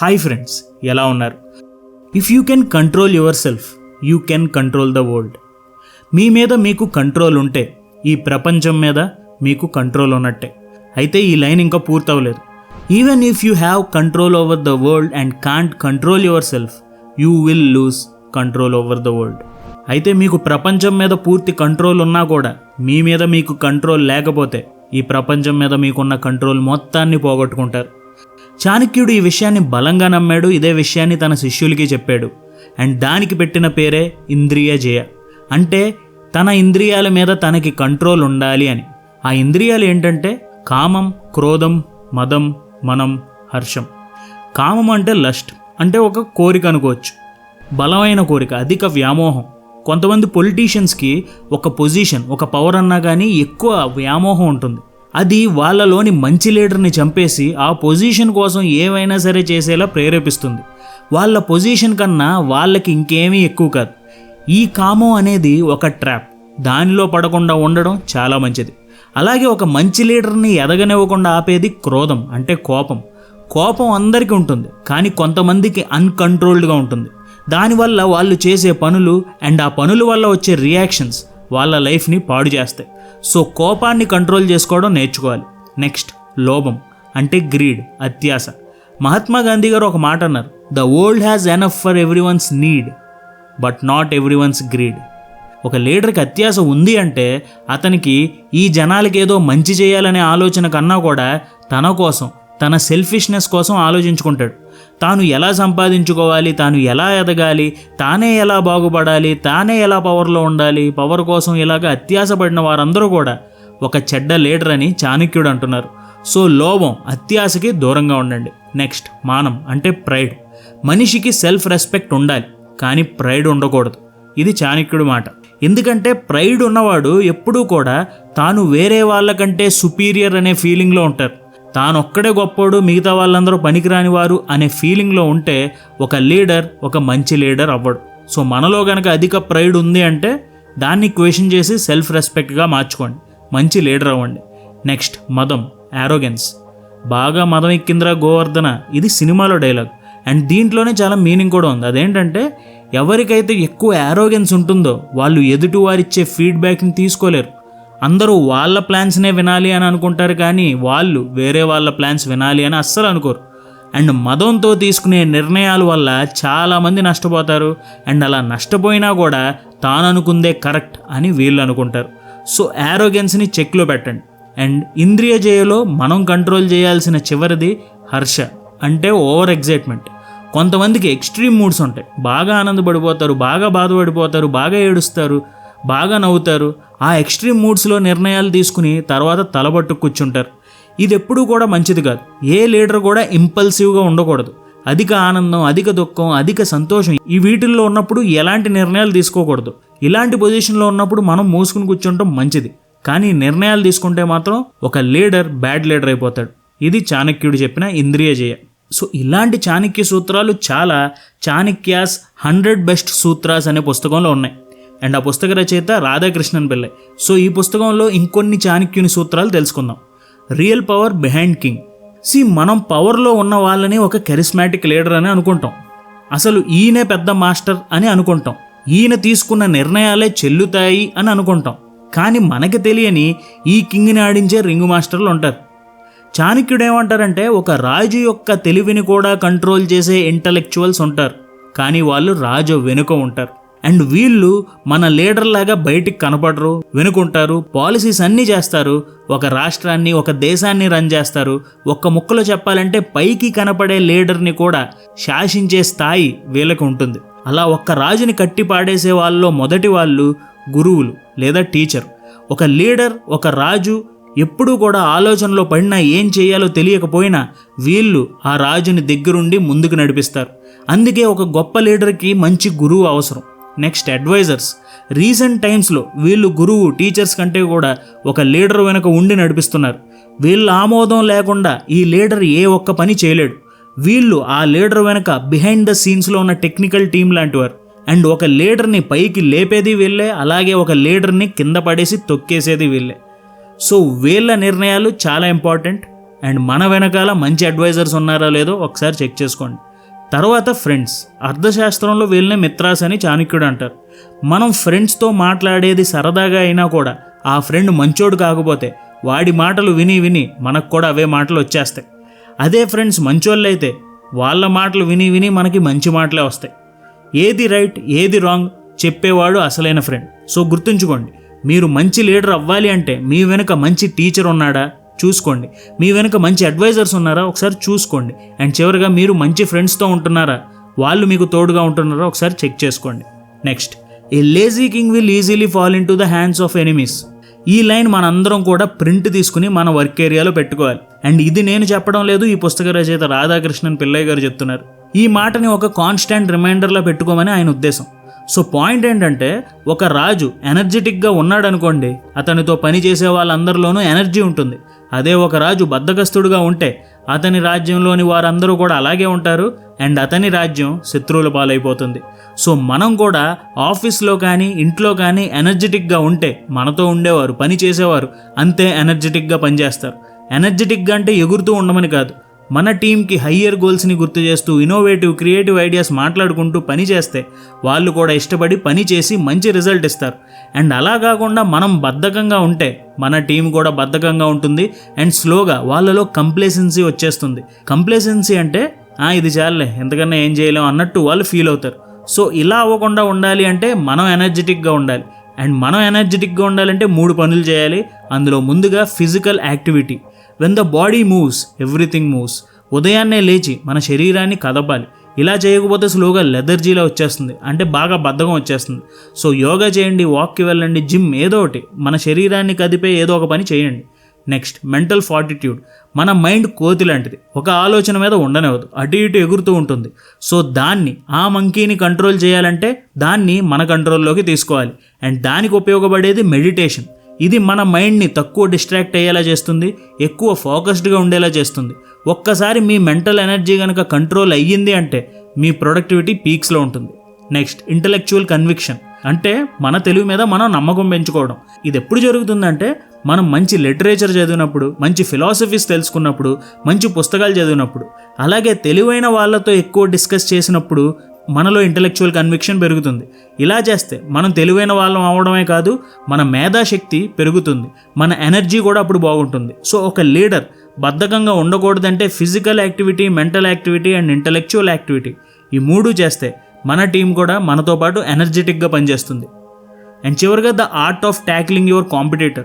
Hi friends ఎలా ఉన్నారు? If you can control yourself you can control the world మీ మీద మీకు కంట్రోల్ ఉంటే ఈ ప్రపంచం మీద మీకు కంట్రోల్ ఉన్నట్టే. అయితే ఈ లైన్ ఇంకా పూర్తవలేదు. Even if you have control over the world and can't control yourself you will lose control over the world అయితే మీకు ప్రపంచం మీద పూర్తి కంట్రోల్ ఉన్నా కూడా మీ మీద మీకు కంట్రోల్ లేకపోతే ఈ ప్రపంచం మీద మీకున్న కంట్రోల్ మొత్తాన్ని పోగొట్టుకుంటారు. చాణక్యుడు ఈ విషయాన్ని బలంగా నమ్మాడు. ఇదే విషయాన్ని తన శిష్యులకి చెప్పాడు. అండ్ దానికి పెట్టిన పేరే ఇంద్రియ జయ. అంటే తన ఇంద్రియాల మీద తనకి కంట్రోల్ ఉండాలి అని. ఆ ఇంద్రియాలు ఏంటంటే కామం క్రోధం మదం మనం హర్షం. కామం అంటే లస్ట్ అంటే ఒక కోరిక అనుకోవచ్చు. బలమైన కోరిక అధిక వ్యామోహం. కొంతమంది పొలిటీషియన్స్కి ఒక పొజిషన్ ఒక పవర్ అన్నా కానీ ఎక్కువ వ్యామోహం ఉంటుంది. అది వాళ్ళలోని మంచి లీడర్ని చంపేసి ఆ పొజిషన్ కోసం ఏమైనా సరే చేసేలా ప్రేరేపిస్తుంది. వాళ్ళ పొజిషన్ కన్నా వాళ్ళకి ఇంకేమీ ఎక్కువ కాదు. ఈ కామం అనేది ఒక ట్రాప్. దానిలో పడకుండా ఉండడం చాలా మంచిది. అలాగే ఒక మంచి లీడర్ని ఎదగనివ్వకుండా ఆపేది క్రోధం అంటే కోపం. కోపం అందరికీ ఉంటుంది కానీ కొంతమందికి అన్కంట్రోల్డ్గా ఉంటుంది. దానివల్ల వాళ్ళు చేసే పనులు అండ్ ఆ పనుల వల్ల వచ్చే రియాక్షన్స్ వాళ్ళ లైఫ్ని పాడు చేస్తాయి. సో కోపాన్ని కంట్రోల్ చేసుకోవడం నేర్చుకోవాలి. నెక్స్ట్ లోభం అంటే గ్రీడ్ అత్యాస మహాత్మా గాంధీ గారు ఒక మాట అన్నారు the world has enough for everyone's need but not everyone's greed ఒక లీడర్కి అత్యాస ఉంది అంటే అతనికి ఈ జనాలకి ఏదో మంచి చేయాలనే ఆలోచన కన్నా కూడా తన కోసం తన సెల్ఫిష్నెస్ కోసం ఆలోచించుకుంటాడు. తాను ఎలా సంపాదించుకోవాలి తాను ఎలా ఎదగాలి తానే ఎలా బాగుపడాలి తానే ఎలా పవర్లో ఉండాలి పవర్ కోసం ఇలాగ అత్యాసపడిన వారందరూ కూడా ఒక చెడ్డ లీడర్ అని చాణక్యుడు అంటున్నారు. సో లోభం అత్యాశకి దూరంగా ఉండండి. నెక్స్ట్ మానం అంటే ప్రైడ్ మనిషికి సెల్ఫ్ రెస్పెక్ట్ ఉండాలి కానీ ప్రైడ్ ఉండకూడదు. ఇది చాణక్యుడి మాట. ఎందుకంటే ప్రైడ్ ఉన్నవాడు ఎప్పుడూ కూడా తాను వేరే వాళ్ళకంటే సుపీరియర్ అనే ఫీలింగ్లో ఉంటారు. తానొక్కడే గొప్పోడు మిగతా వాళ్ళందరూ పనికిరాని వారు అనే ఫీలింగ్లో ఉంటే ఒక లీడర్ ఒక మంచి లీడర్ అవ్వడు. సో మనలో గనక అధిక ప్రైడ్ ఉంది అంటే దాన్ని క్వశ్చన్ చేసి సెల్ఫ్ రెస్పెక్ట్గా మార్చుకోండి. మంచి లీడర్ అవ్వండి. నెక్స్ట్ మదం యారోగెన్స్ బాగా మదం ఎక్కిందిరా గోవర్ధన. ఇది సినిమాలో డైలాగ్. అండ్ దీంట్లోనే చాలా మీనింగ్ కూడా ఉంది. అదేంటంటే ఎవరికైతే ఎక్కువ యారోగెన్స్ ఉంటుందో వాళ్ళు ఎదుటి వారిచ్చే ఫీడ్బ్యాక్ని తీసుకోలేరు. అందరూ వాళ్ళ ప్లాన్స్నే వినాలి అని అనుకుంటారు కానీ వాళ్ళు వేరే వాళ్ళ ప్లాన్స్ వినాలి అని అస్సలు అనుకోరు. అండ్ మదంతో తీసుకునే నిర్ణయాల వల్ల చాలామంది నష్టపోతారు. అండ్ అలా నష్టపోయినా కూడా తాను అనుకుందే కరెక్ట్ అని వీళ్ళు అనుకుంటారు. సో యారోగెన్స్ని చెక్లో పెట్టండి. అండ్ ఇంద్రియ జయలో మనం కంట్రోల్ చేయాల్సిన చివరిది హర్ష అంటే ఓవర్ ఎగ్జైట్మెంట్ కొంతమందికి ఎక్స్ట్రీమ్ మూడ్స్ ఉంటాయి. బాగా ఆనందపడిపోతారు బాగా బాధపడిపోతారు బాగా ఏడుస్తారు. బాగా నవ్వుతారు. ఆ ఎక్స్ట్రీమ్ మూడ్స్లో నిర్ణయాలు తీసుకుని తర్వాత తలబట్టు కూర్చుంటారు. ఇది ఎప్పుడూ కూడా మంచిది కాదు. ఏ లీడర్ కూడా ఇంపల్సివ్గా ఉండకూడదు. అధిక ఆనందం అధిక దుఃఖం అధిక సంతోషం ఈ వీటిల్లో ఉన్నప్పుడు ఎలాంటి నిర్ణయాలు తీసుకోకూడదు. ఇలాంటి పొజిషన్లో ఉన్నప్పుడు మనం మూసుకుని కూర్చుంటాం మంచిది. కానీ నిర్ణయాలు తీసుకుంటే మాత్రం ఒక లీడర్ బ్యాడ్ లీడర్ అయిపోతాడు. ఇది చాణక్యుడు చెప్పిన ఇంద్రియ జయ. సో ఇలాంటి చాణక్య సూత్రాలు చాలా చాణక్యాస్ హండ్రెడ్ బెస్ట్ సూత్రాస్ అనే పుస్తకంలో ఉన్నాయి. అండ్ ఆ పుస్తక రచయిత రాధాకృష్ణన్ పిల్లై. సో ఈ పుస్తకంలో ఇంకొన్ని చాణక్యుని సూత్రాలు తెలుసుకుందాం. రియల్ పవర్ బిహైండ్ కింగ్ సి మనం పవర్లో ఉన్న వాళ్ళని ఒక కెరిస్మాటిక్ లీడర్ అని అనుకుంటాం. అసలు ఈయనే పెద్ద మాస్టర్ అని అనుకుంటాం. ఈయన తీసుకున్న నిర్ణయాలే చెల్లుతాయి అని అనుకుంటాం. కానీ మనకి తెలియని ఈ కింగ్ని ఆడించే రింగు మాస్టర్లు ఉంటారు. చాణక్యుడేమంటారంటే ఒక రాజు యొక్క తెలివిని కూడా కంట్రోల్ చేసే ఇంటలెక్చువల్స్ ఉంటారు. కానీ వాళ్ళు రాజు వెనుక ఉంటారు. అండ్ వీళ్ళు మన లీడర్లాగా బయటికి కనపడరు వెనుకుంటారు పాలసీస్ అన్నీ చేస్తారు ఒక రాష్ట్రాన్ని ఒక దేశాన్ని రన్ చేస్తారు. ఒక్క ముక్కలో చెప్పాలంటే పైకి కనపడే లీడర్ని కూడా శాసించే స్థాయి వీళ్ళకి ఉంటుంది. అలా ఒక్క రాజుని కట్టి పాడేసే వాళ్ళలో మొదటి వాళ్ళు గురువులు లేదా టీచర్ ఒక లీడర్ ఒక రాజు ఎప్పుడూ కూడా ఆలోచనలో పడినా ఏం చేయాలో తెలియకపోయినా వీళ్ళు ఆ రాజుని దగ్గరుండి ముందుకు నడిపిస్తారు. అందుకే ఒక గొప్ప లీడర్కి మంచి గురువు అవసరం. నెక్స్ట్ అడ్వైజర్స్ రీసెంట్ టైమ్స్లో వీళ్ళు గురువు టీచర్స్ కంటే కూడా ఒక లీడర్ వెనుక ఉండి నడిపిస్తున్నారు. వీళ్ళ ఆమోదం లేకుండా ఈ లీడర్ ఏ ఒక్క పని చేయలేడు. వీళ్ళు ఆ లీడర్ వెనుక బిహైండ్ ద సీన్స్లో ఉన్న టెక్నికల్ టీం లాంటివారు. అండ్ ఒక లీడర్ని పైకి లేపేది వీళ్ళే అలాగే ఒక లీడర్ని కింద పడేసి తొక్కేసేది వీళ్ళే. సో వీళ్ళ నిర్ణయాలు చాలా ఇంపార్టెంట్ అండ్ మన వెనకాల మంచి అడ్వైజర్స్ ఉన్నారా లేదో ఒకసారి చెక్ చేసుకోండి. తర్వాత ఫ్రెండ్స్. అర్థశాస్త్రంలో వీళ్ళనే మిత్రాస్ అని చాణక్యుడు అంటారు. మనం ఫ్రెండ్స్తో మాట్లాడేది సరదాగా అయినా కూడా ఆ ఫ్రెండ్ మంచోడు కాకపోతే వాడి మాటలు విని విని మనకు కూడా అవే మాటలు వచ్చేస్తాయి. అదే ఫ్రెండ్స్ మంచోళ్ళు అయితే వాళ్ళ మాటలు విని విని మనకి మంచి మాటలే వస్తాయి. ఏది రైట్ ఏది రాంగ్ చెప్పేవాడు అసలైన ఫ్రెండ్. సో గుర్తుంచుకోండి మీరు మంచి లీడర్ అవ్వాలి అంటే మీ వెనుక మంచి టీచర్ ఉన్నాడా? చూసుకోండి. మీ వెనుక మంచి అడ్వైజర్స్ ఉన్నారా? ఒకసారి చూసుకోండి. అండ్ చివరిగా మీరు మంచి ఫ్రెండ్స్తో ఉంటున్నారా? వాళ్ళు మీకు తోడుగా ఉంటున్నారా? ఒకసారి చెక్ చేసుకోండి. Next a lazy king will easily fall into the hands of enemies ఈ లైన్ మనందరం కూడా ప్రింట్ తీసుకుని మన వర్క్ ఏరియాలో పెట్టుకోవాలి. అండ్ ఇది నేను చెప్పడం లేదు ఈ పుస్తక రచయిత రాధాకృష్ణన్ పిల్లయ్య గారు చెప్తున్నారు. ఈ మాటని ఒక కాన్స్టాంట్ రిమైండర్లో పెట్టుకోమని ఆయన ఉద్దేశం. సో పాయింట్ ఏంటంటే ఒక రాజు ఎనర్జెటిక్గా ఉన్నాడనుకోండి అతనితో పని చేసే వాళ్ళందరిలోనూ ఎనర్జీ ఉంటుంది. అదే ఒక రాజు బద్దగస్తుడుగా ఉంటే అతని రాజ్యంలోని వారందరూ కూడా అలాగే ఉంటారు అండ్ అతని రాజ్యం శత్రువుల పాలైపోతుంది. సో మనం కూడా ఆఫీస్లో కానీ ఇంట్లో కానీ ఎనర్జెటిక్గా ఉంటే మనతో ఉండేవారు పని చేసేవారు అంతే ఎనర్జెటిక్గా పనిచేస్తారు. ఎనర్జెటిక్గా అంటే ఎగురుతూ ఉండమని కాదు. మన టీంకి హయ్యర్ గోల్స్ని గుర్తు చేస్తూ ఇన్నోవేటివ్ క్రియేటివ్ ఐడియాస్ మాట్లాడుకుంటూ పని చేస్తే వాళ్ళు కూడా ఇష్టపడి పని చేసి మంచి రిజల్ట్ ఇస్తారు. అండ్ అలా కాకుండా మనం బద్ధకంగా ఉంటే మన టీం కూడా బద్ధకంగా ఉంటుంది అండ్ స్లోగా వాళ్ళలో కంప్లేసెన్సీ వచ్చేస్తుంది. కంప్లేసెన్సీ అంటే ఇది చాలే ఎంతకన్నా ఏం చేయలేం అన్నట్టు వాళ్ళు ఫీల్ అవుతారు. సో ఇలా అవ్వకుండా ఉండాలి అంటే మనం ఎనర్జెటిక్గా ఉండాలి. అండ్ మనం ఎనర్జెటిక్గా ఉండాలంటే మూడు పనులు చేయాలి. అందులో ముందుగా physical activity when the body moves everything moves ఉదయాన్నే లేచి మన శరీరాన్ని కదపాలి. ఇలా చేయకపోతే స్లోగా లెదర్జీలా వచ్చేస్తుంది. అంటే బాగా బద్ధకం వచ్చేస్తుంది. సో యోగా చేయండి వాక్కి వెళ్ళండి జిమ్ ఏదో ఒకటి. మన శరీరాన్ని కదిపే ఏదో ఒక పని చేయండి. నెక్స్ట్ మెంటల్ ఫార్టిట్యూడ్ మన మైండ్ కోతి లాంటిది ఒక ఆలోచన మీద ఉండనివ్వదు. అటు ఇటు ఎగురుతూ ఉంటుంది. సో దాన్ని ఆ మంకీని కంట్రోల్ చేయాలంటే దాన్ని మన కంట్రోల్లోకి తీసుకోవాలి. అండ్ దానికి ఉపయోగపడేది మెడిటేషన్ ఇది మన మైండ్ని తక్కువ డిస్ట్రాక్ట్ అయ్యేలా చేస్తుంది ఎక్కువ ఫోకస్డ్గా ఉండేలా చేస్తుంది. ఒక్కసారి మీ మెంటల్ ఎనర్జీ కనుక కంట్రోల్ అయ్యింది అంటే మీ ప్రొడక్టివిటీ పీక్స్లో ఉంటుంది. Next intellectual conviction. అంటే మన తెలివి మీద మనం నమ్మకం పెంచుకోవడం. ఇది ఎప్పుడు జరుగుతుందంటే మనం మంచి లిటరేచర్ చదివినప్పుడు మంచి ఫిలాసఫీస్ తెలుసుకున్నప్పుడు మంచి పుస్తకాలు చదివినప్పుడు. అలాగే తెలివైన వాళ్ళతో ఎక్కువ డిస్కస్ చేసినప్పుడు మనలో ఇంటలెక్చువల్ కన్విక్షన్ పెరుగుతుంది. ఇలా చేస్తే మనం తెలివైన వాళ్ళం అవడమే కాదు మన మేధాశక్తి పెరుగుతుంది. మన ఎనర్జీ కూడా అప్పుడు బాగుంటుంది. సో ఒక లీడర్ బద్ధకంగా ఉండకూడదంటే physical activity mental activity and intellectual activity ఈ మూడు చేస్తే మన టీం కూడా మనతో పాటు ఎనర్జెటిక్గా పనిచేస్తుంది. అండ్ చివరిగా the art of tackling your competitor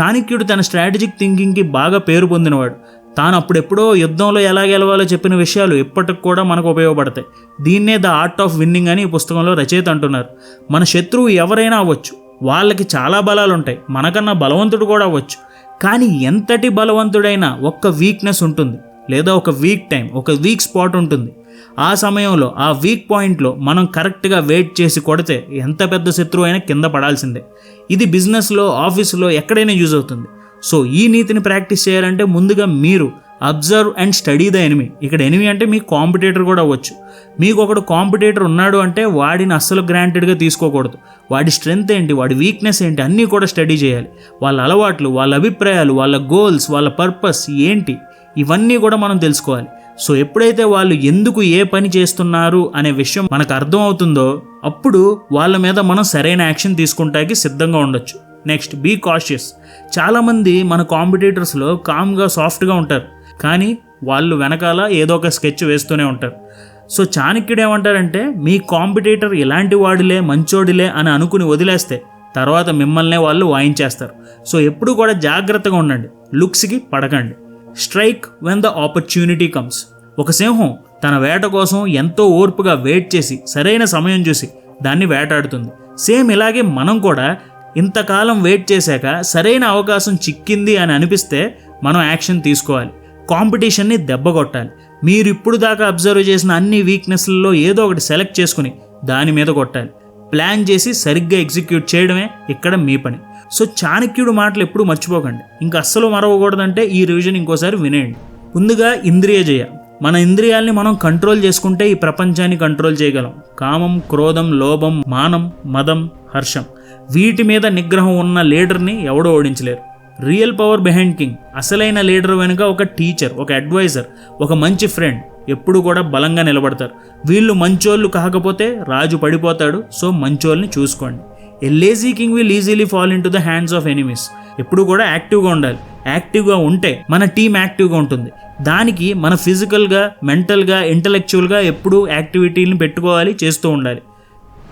చాణక్యుడు తన స్ట్రాటజిక్ థింకింగ్కి బాగా పేరు పొందినవాడు. తాను అప్పుడెప్పుడో యుద్ధంలో ఎలా గెలవాలో చెప్పిన విషయాలు ఇప్పటికి కూడా మనకు ఉపయోగపడతాయి. దీన్నే ద ఆర్ట్ ఆఫ్ విన్నింగ్ అని ఈ పుస్తకంలో రచయిత అంటున్నారు. మన శత్రువు ఎవరైనా అవ్వచ్చు. వాళ్ళకి చాలా బలాలు ఉంటాయి మనకన్నా బలవంతుడు కూడా అవ్వచ్చు. కానీ ఎంతటి బలవంతుడైనా ఒక్క వీక్నెస్ ఉంటుంది. లేదా ఒక వీక్ టైం ఒక వీక్ స్పాట్ ఉంటుంది. ఆ సమయంలో ఆ వీక్ పాయింట్లో మనం కరెక్ట్గా వెయిట్ చేసి కొడితే ఎంత పెద్ద శత్రువు అయినా కింద పడాల్సిందే. ఇది బిజినెస్లో ఆఫీసులో ఎక్కడైనా యూజ్ అవుతుంది. సో ఈ నీతిని ప్రాక్టీస్ చేయాలంటే ముందుగా మీరు observe and study the enemy. ఇక్కడ ఎనిమి అంటే మీ కాంపిటేటర్ కూడా అవ్వచ్చు. మీకు ఒకడు కాంపిటేటర్ ఉన్నాడు అంటే వాడిని అస్సలు గ్రాంటెడ్గా తీసుకోకూడదు. వాడి స్ట్రెంగ్త్ ఏంటి? వాడి వీక్నెస్ ఏంటి? అన్నీ కూడా స్టడీ చేయాలి. వాళ్ళ అలవాట్లు వాళ్ళ అభిప్రాయాలు వాళ్ళ గోల్స్ వాళ్ళ పర్పస్ ఏంటి? ఇవన్నీ కూడా మనం తెలుసుకోవాలి. సో ఎప్పుడైతే వాళ్ళు ఎందుకు ఏ పని చేస్తున్నారు అనే విషయం మనకు అర్థం అవుతుందో అప్పుడు వాళ్ళ మీద మనం సరైన యాక్షన్ తీసుకుంటానికి సిద్ధంగా ఉండొచ్చు. నెక్స్ట్ బీ కాషియస్ చాలామంది మన కాంపిటేటర్స్లో కామ్గా సాఫ్ట్గా ఉంటారు. కానీ వాళ్ళు వెనకాల ఏదో ఒక స్కెచ్ వేస్తూనే ఉంటారు. సో చాణక్యుడు ఏమంటారంటే మీ కాంపిటేటర్ ఇలాంటి వాడిలే మంచోడిలే అని అనుకుని వదిలేస్తే తర్వాత మిమ్మల్నే వాళ్ళు వాయించేస్తారు. సో ఎప్పుడు కూడా జాగ్రత్తగా ఉండండి. లుక్స్కి పడకండి. Strike when the opportunity comes ఒక సింహం తన వేట కోసం ఎంతో ఓర్పుగా వెయిట్ చేసి సరైన సమయం చూసి దాన్ని వేటాడుతుంది. సేమ్ ఇలాగే మనం కూడా ఇంతకాలం వెయిట్ చేశాక సరైన అవకాశం చిక్కింది అని అనిపిస్తే మనం యాక్షన్ తీసుకోవాలి. కాంపిటీషన్ని దెబ్బ కొట్టాలి. మీరు ఇప్పుడు దాకా అబ్జర్వ్ చేసిన అన్ని వీక్నెస్లలో ఏదో ఒకటి సెలెక్ట్ చేసుకుని దాని మీద కొట్టాలి. ప్లాన్ చేసి సరిగ్గా ఎగ్జిక్యూట్ చేయడమే ఇక్కడ మీ పని. సో చాణక్యుడు మాటలు ఎప్పుడూ మర్చిపోకండి. ఇంకా అస్సలు మరవకూడదంటే ఈ రివిజన్ ఇంకోసారి వినేయండి. ముందుగా ఇంద్రియ జయ. మన ఇంద్రియాల్ని మనం కంట్రోల్ చేసుకుంటే ఈ ప్రపంచాన్ని కంట్రోల్ చేయగలం. కామం క్రోధం లోభం మానం మదం హర్షం. వీటి మీద నిగ్రహం ఉన్న లీడర్ని ఎవడో ఓడించలేరు. రియల్ పవర్ బిహైండ్ కింగ్ అసలైన లీడర్ వెనుక ఒక టీచర్ ఒక అడ్వైజర్ ఒక మంచి ఫ్రెండ్ ఎప్పుడు కూడా బలంగా నిలబడతారు. వీళ్ళు మంచోళ్ళు కాకపోతే రాజు పడిపోతాడు సో మంచోళ్ళని చూసుకోండి. A lazy king will easily fall into the hands of enemies. ఎప్పుడు కూడా యాక్టివ్గా ఉండాలి. యాక్టివ్గా ఉంటే మన టీం యాక్టివ్గా ఉంటుంది. దానికి మన ఫిజికల్గా మెంటల్గా ఇంటలెక్చువల్గా ఎప్పుడు యాక్టివిటీని పెట్టుకోవాలి చేస్తూ ఉండాలి.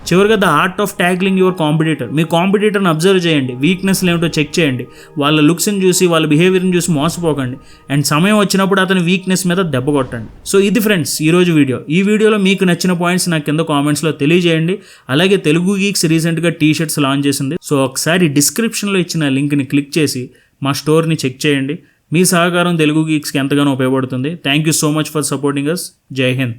చివరిగా the art of tackling your competitor. మీ కాంపిటీటర్ని అబ్జర్వ్ చేయండి. వీక్నెస్లు ఏమిటో చెక్ చేయండి. వాళ్ళ లుక్స్ని చూసి వాళ్ళ బిహేవియర్ని చూసి మోసపోకండి. అండ్ సమయం వచ్చినప్పుడు అతని వీక్నెస్ మీద దెబ్బ కొట్టండి. సో ఇది ఫ్రెండ్స్ ఈరోజు వీడియో. ఈ వీడియోలో మీకు నచ్చిన పాయింట్స్ నాకు కింద కామెంట్స్లో తెలియజేయండి. అలాగే తెలుగు గీక్స్ రీసెంట్గా టీ షర్ట్స్ లాంచ్ చేసింది. సో ఒకసారి డిస్క్రిప్షన్లో ఇచ్చిన లింక్ని క్లిక్ చేసి మా స్టోర్ని చెక్ చేయండి. మీ సహకారం తెలుగు గీక్స్కి ఎంతగానో ఉపయోగపడుతుంది. Thank you so much for supporting us Jai Hind.